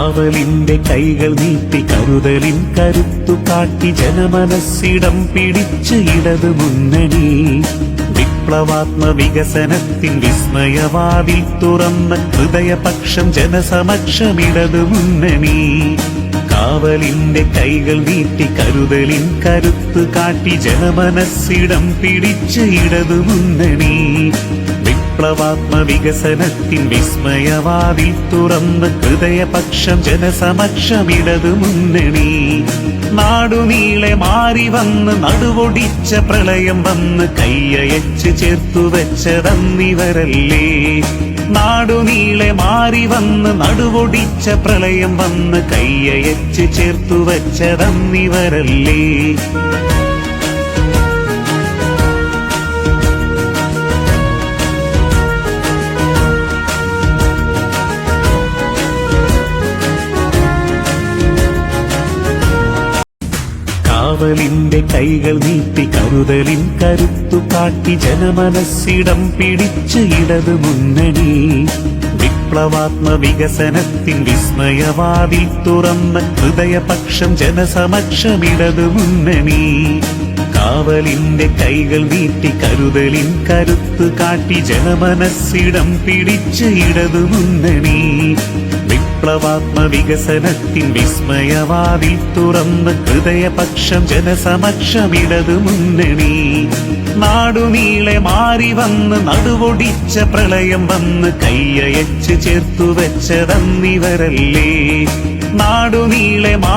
കാവലിന്റെ കൈകൾ നീട്ടി കരുതലിൻ കരുത്തു കാട്ടി ജനമനസ്സിടം പിടിച്ച് ഇടത് മുന്നണി. വിപ്ലവാത്മ വികസനത്തിൻ വിസ്മയവാതിൽ തുറന്ന ഹൃദയപക്ഷം ജനസമക്ഷം ഇടതു മുന്നണി. കാവലിന്റെ കൈകൾ നീട്ടി കരുതലിൻ കരുത്തു കാട്ടി ജനമനസ്സിടം പിടിച്ച് ഇടതു മുന്നണി. വിപ്ലവാത്മ വികസനത്തിൻ വിസ്മയവാതിൽ തുറന്ന് ഹൃദയപക്ഷം ജനസമക്ഷം ഇടതു മുന്നണി. നാടുനീളെ മാറി വന്ന് നടുവൊടിച്ച പ്രളയം വന്ന് കയ്യയച്ച് ചേർത്തു വെച്ചതന്നിവരല്ലേ? നാടുനീളെ മാറി വന്ന് നടുവൊടിച്ച പ്രളയം വന്ന് കയ്യയച്ച് ചേർത്തു വെച്ചതന്നിവരല്ലേ? കാവലിന്റെ കൈകൾ നീട്ടി കരുതലിൻ കരുത്തു കാട്ടി ജനമനസ്സിടം പിടിച്ച് ഇടത് മുന്നണി. വിപ്ലവാത്മ വികസനത്തിൻ വിസ്മയവാതിൽ തുറന്ന ഹൃദയപക്ഷം ജനസമക്ഷം ഇടത് മുന്നണി. കാവലിന്റെ കൈകൾ നീട്ടി കരുതലിൻ കരുത്തു കാട്ടി ജനമനസ്സിടം പിടിച്ച് ഇടതു മുന്നണി. വിപ്ലവാത്മ വികസനത്തിൻ വിസ്മയവാതിൽ തുറന്ന് ഹൃദയപക്ഷം ജനസമക്ഷം ഇടതു മുന്നണി. നാടുനീളെ മാറി വന്ന് നടുവൊടിച്ച പ്രളയം വന്ന് കയ്യയച്ച് ചേർത്തു വെച്ചതന്നിവരല്ലേ? നാടുനീളെ മാ